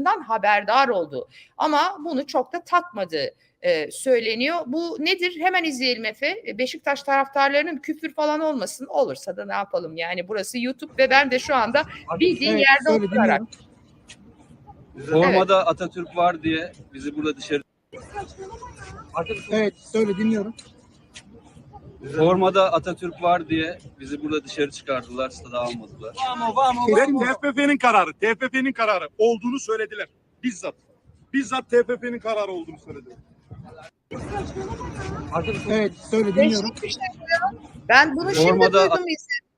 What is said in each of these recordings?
bundan haberdar oldu. Ama bunu çok da takmadığı e, söyleniyor. Bu nedir? Hemen izleyelim Efe. E, Beşiktaş taraftarlarının küfür falan olmasın. Olursa da ne yapalım yani burası YouTube ve ben de şu anda bildiğin Evet, yerde söyle, oturarak. Formada Atatürk var diye bizi burada dışarı Evet söyle dinliyorum. Formada Atatürk var diye bizi burada dışarı çıkardılar, stada almadılar. Kesin mi? TFF'nin kararı, TFF'nin kararı olduğunu söylediler. Bizzat. Bizzat TFF'nin kararı olduğunu söylediler. Evet söyle dinliyorum. Ben bunu şimdi Formada- duydum izledim.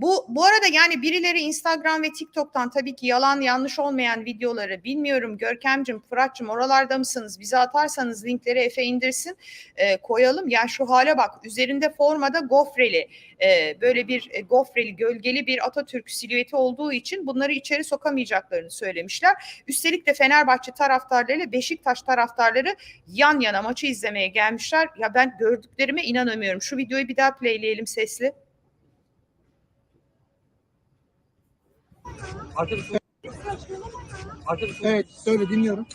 Bu bu arada yani birileri Instagram ve TikTok'tan tabii ki yalan yanlış olmayan videoları bilmiyorum Görkemcim, Fırat'cım oralarda mısınız? Bize atarsanız linkleri Efe indirsin e, koyalım. Ya şu hale bak üzerinde formada gofreli e, böyle bir e, gofreli gölgeli bir Atatürk silüeti olduğu için bunları içeri sokamayacaklarını söylemişler. Üstelik de Fenerbahçe taraftarlarıyla Beşiktaş taraftarları yan yana maçı izlemeye gelmişler. Ya ben gördüklerime inanamıyorum. Şu videoyu bir daha playleyelim sesli. Evet söyle dinliyorum.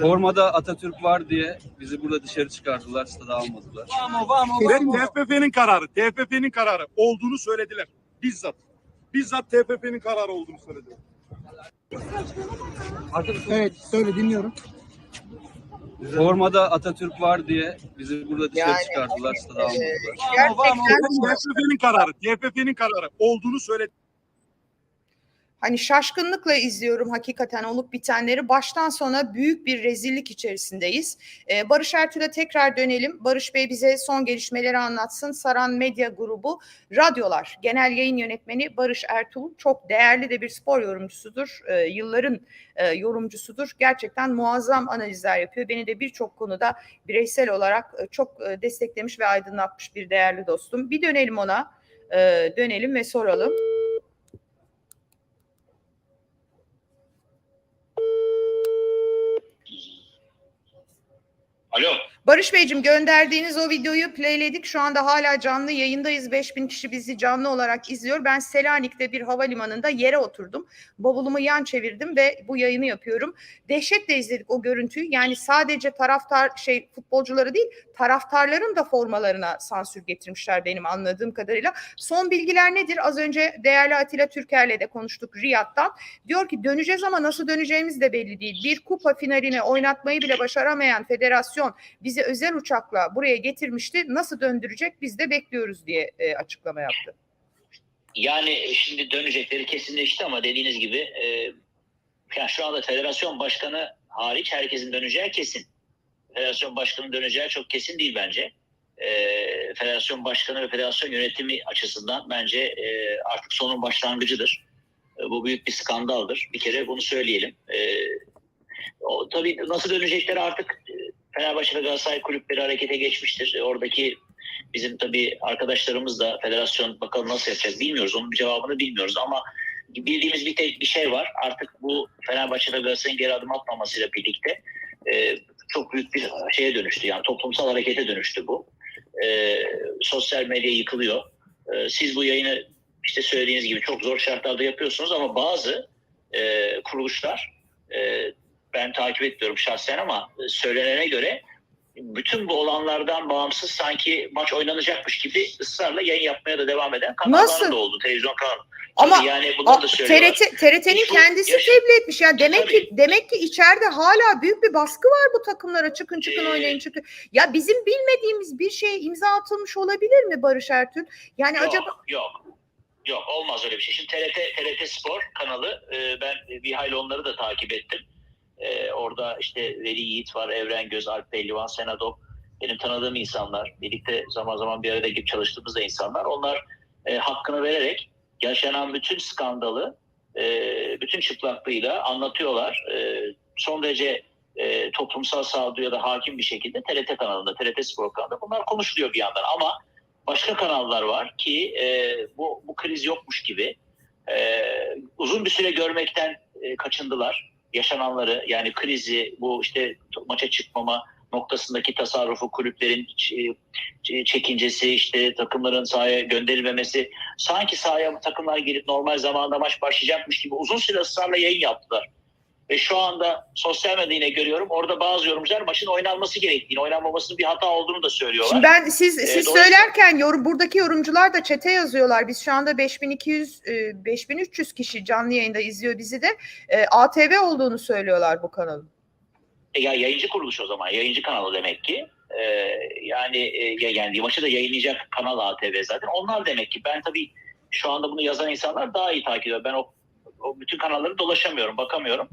Formada Atatürk var diye bizi burada dışarı çıkardılar, stada almadılar. Mi? TFF'nin kararı, TFF'nin kararı olduğunu söylediler. Bizzat. Bizzat TFF'nin kararı olduğunu söylediler. Evet söyle dinliyorum. Formada Atatürk var diye bizi burada dışarı Yani, çıkardılar, stada Ee, almadılar. gerçekten TFF'nin kararı, TFF'nin kararı olduğunu söylediler. Hani şaşkınlıkla izliyorum hakikaten olup bitenleri. Baştan sona büyük bir rezillik içerisindeyiz. Ee, Barış Ertül'e tekrar dönelim. Barış Bey bize son gelişmeleri anlatsın. Saran Medya Grubu Radyolar Genel Yayın Yönetmeni Barış Ertuğ çok değerli de bir spor yorumcusudur. Ee, yılların e, yorumcusudur. Gerçekten muazzam analizler yapıyor. Beni de birçok konuda bireysel olarak e, çok e, desteklemiş ve aydınlatmış bir değerli dostum. Bir dönelim ona. Ee, dönelim ve soralım. Alo. Barış Beyciğim gönderdiğiniz o videoyu playledik. Şu anda hala canlı yayındayız. 5000 kişi bizi canlı olarak izliyor. Ben Selanik'te bir havalimanında yere oturdum. Bavulumu yan çevirdim ve bu yayını yapıyorum. Dehşetle izledik o görüntüyü. Yani sadece taraftar şey futbolcuları değil, taraftarların da formalarına sansür getirmişler benim anladığım kadarıyla. Son bilgiler nedir? Az önce değerli Atilla Türker'le de konuştuk Riyad'dan. Diyor ki döneceğiz ama nasıl döneceğimiz de belli değil. Bir kupa finalini oynatmayı bile başaramayan federasyon bizi özel uçakla buraya getirmişti. Nasıl döndürecek biz de bekliyoruz diye e, açıklama yaptı. Yani şimdi dönecekleri kesinleşti ama dediğiniz gibi e, yani şu anda federasyon başkanı hariç herkesin döneceği kesin. Federasyon başkanının döneceği çok kesin değil bence. E, federasyon başkanı ve federasyon yönetimi açısından bence e, artık sonun başlangıcıdır. E, bu büyük bir skandaldır. Bir kere bunu söyleyelim. E, o, tabii nasıl dönecekleri artık e, Fenerbahçe ve Galatasaray kulüpleri harekete geçmiştir. E, oradaki bizim tabii arkadaşlarımız da federasyon bakalım nasıl yapacak bilmiyoruz. Onun cevabını bilmiyoruz ama bildiğimiz bir tek bir şey var. Artık bu Fenerbahçe ve Galatasaray'ın geri adım atmamasıyla birlikte e, çok büyük bir şeye dönüştü. Yani toplumsal harekete dönüştü bu. E, sosyal medya yıkılıyor. E, siz bu yayını işte söylediğiniz gibi çok zor şartlarda yapıyorsunuz ama bazı e, kuruluşlar e, ben takip etmiyorum şahsen ama e, söylenene göre bütün bu olanlardan bağımsız sanki maç oynanacakmış gibi ısrarla yayın yapmaya da devam eden kanallar Nasıl? da oldu. Televizyon kanalı. Ama Tabii yani A- da söylüyorlar. TRT TRT'nin Şu kendisi yaşa- tebliğ etmiş. Yani demek ki Tabii. demek ki içeride hala büyük bir baskı var bu takımlara. Çıkın çıkın Ee, oynayın çıkın. Ya bizim bilmediğimiz bir şeye imza atılmış olabilir mi Barış Ertül? Yani Yok, acaba yok. Yok olmaz öyle bir şey. Şimdi TRT, TRT Spor kanalı e, ben bir hayli onları da takip ettim. E, orada işte Veli Yiğit var, Evren Göz, Alp Pehlivan, Senadop. Benim tanıdığım insanlar. Birlikte zaman zaman bir arada gidip çalıştığımız da insanlar. Onlar e, hakkını vererek yaşanan bütün skandalı e, bütün çıplaklığıyla anlatıyorlar. E, son derece e, toplumsal sağduya da hakim bir şekilde TRT kanalında, TRT Spor kanalında bunlar konuşuluyor bir yandan ama başka kanallar var ki e, bu, bu kriz yokmuş gibi e, uzun bir süre görmekten e, kaçındılar yaşananları yani krizi bu işte maça çıkmama noktasındaki tasarrufu, kulüplerin ç- çekincesi, işte takımların sahaya gönderilmemesi, sanki sahaya takımlar gelip normal zamanda maç başlayacakmış gibi uzun süre ısrarla yayın yaptılar. Ve şu anda sosyal medyada yine görüyorum orada bazı yorumcular maçın oynanması gerektiğini, oynanmamasının bir hata olduğunu da söylüyorlar. Şimdi ben siz Ee, siz dolayısıyla- söylerken yorum buradaki yorumcular da çete yazıyorlar. Biz şu anda 5200 e, 5300 kişi canlı yayında izliyor bizi de. E, ATV olduğunu söylüyorlar bu kanalın. E, ya yayıncı kuruluş o zaman. Yayıncı kanalı demek ki. Ee, yani e, ya- yani maçı da yayınlayacak kanal ATV zaten. Onlar demek ki ben tabii şu anda bunu yazan insanlar daha iyi takip ediyor. Ben o, o bütün kanalları dolaşamıyorum, bakamıyorum.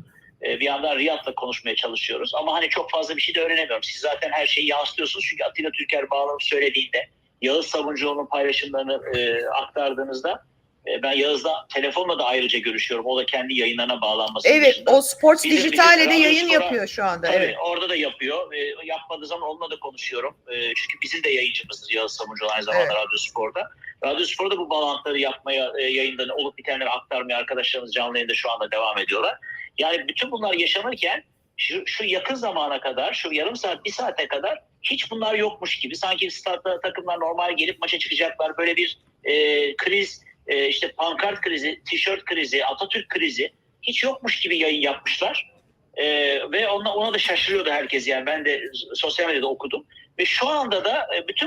Ee, bir yandan Riyad'la konuşmaya çalışıyoruz. Ama hani çok fazla bir şey de öğrenemiyorum. Siz zaten her şeyi yansıtıyorsunuz. Çünkü Atilla Türker bağlanıp söylediğinde Yağız Sabuncuoğlu'nun paylaşımlarını e, aktardığınızda e, ben Yağız'la telefonla da ayrıca görüşüyorum. O da kendi yayınlarına bağlanması Evet, dışında. o Sports Bizim- Dijital'e de yayın Spor'a- yapıyor şu anda. Tabii Evet. orada da yapıyor. E, yapmadığı zaman onunla da konuşuyorum. E, çünkü bizim de yayıncımızdır Yağız Samucu aynı zamanda Evet. Radyo Spor'da. Radyo Spor'da bu bağlantıları yapmaya, e, yayında olup bitenleri aktarmaya arkadaşlarımız canlı yayında şu anda devam ediyorlar. Yani bütün bunlar yaşanırken şu, şu yakın zamana kadar, şu yarım saat, bir saate kadar hiç bunlar yokmuş gibi. Sanki statta takımlar normal gelip maça çıkacaklar. Böyle bir e, kriz, e, işte pankart krizi, tişört krizi, Atatürk krizi hiç yokmuş gibi yayın yapmışlar. Ee, ve ona, ona da şaşırıyordu herkes yani ben de sosyal medyada okudum ve şu anda da e, bütün